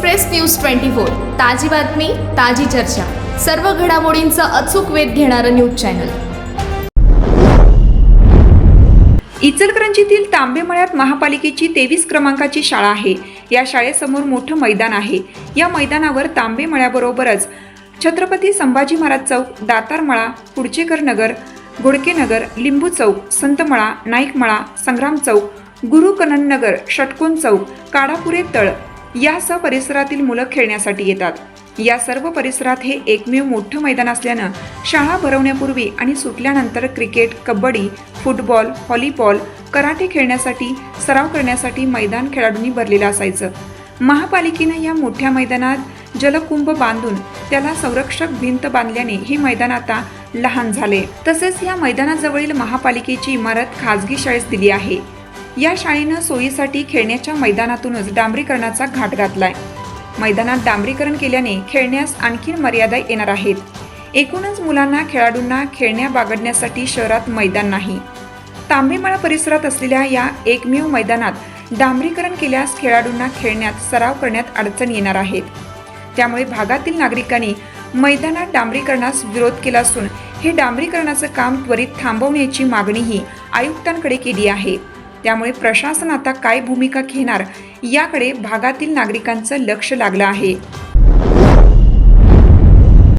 Express news twenty four ताजी बातमी ताजी चर्चा. सर्व घडामोडींचा अचूक वेध घेणारं न्यूज चॅनल. इचलकरंजीतील तांबेमळ्यात महापालिकेची तेवीस क्रमांकाची शाळा आहे. या शाळेसमोर मोठं मैदान आहे. या मैदानावर तांबेमळ्याबरोबरच छत्रपती संभाजी महाराज चौक दातारमळा पुडचेकर नगर घोडकेनगर लिंबू चौक संतमळा नाईकमळा संग्राम चौक गुरुकनन नगर षटकोन चौक काडापुरे तळ यासह परिसरातील मुलं खेळण्यासाठी येतात. या सर्व परिसरात हे एकमेव मोठं मैदान असल्यानं शाळा भरवण्यापूर्वी आणि सुटल्यानंतर cricket kabaddi football volleyball karate खेळण्यासाठी सराव करण्यासाठी मैदान खेळाडूंनी भरलेलं असायचं. महापालिकेनं या मोठ्या मैदानात जलकुंभ बांधून त्याला संरक्षक भिंत बांधल्याने हे मैदान आता लहान झाले तसेच या मैदानाजवळील महापालिकेची इमारत खाजगी शाळेस दिली आहे. या शाळेनं सोयीसाठी खेळण्याच्या मैदानातूनच डांबरीकरणाचा घाट घातलाय मैदानात डांबरीकरण केल्याने खेळण्यास आणखी मर्यादा येणार आहेत. एकूणच मुलांना खेळाडूंना खेळण्या बागडण्यासाठी शहरात मैदान नाही. तांबेमळा परिसरात असलेल्या या एकमेव मैदानात डांबरीकरण केल्यास खेळाडूंना खेळण्यात सराव करण्यात अडचण येणार आहेत त्यामुळे भागातील नागरिकांनी मैदानात डांबरीकरणास विरोध केला असून हे डांबरीकरणाचं काम त्वरित थांबवण्याची मागणीही आयुक्तांकडे केली आहे. त्यामुळे प्रशासन आता काय भूमिका घेणार याकडे भागातील नागरिकांचं लक्ष लागलं आहे.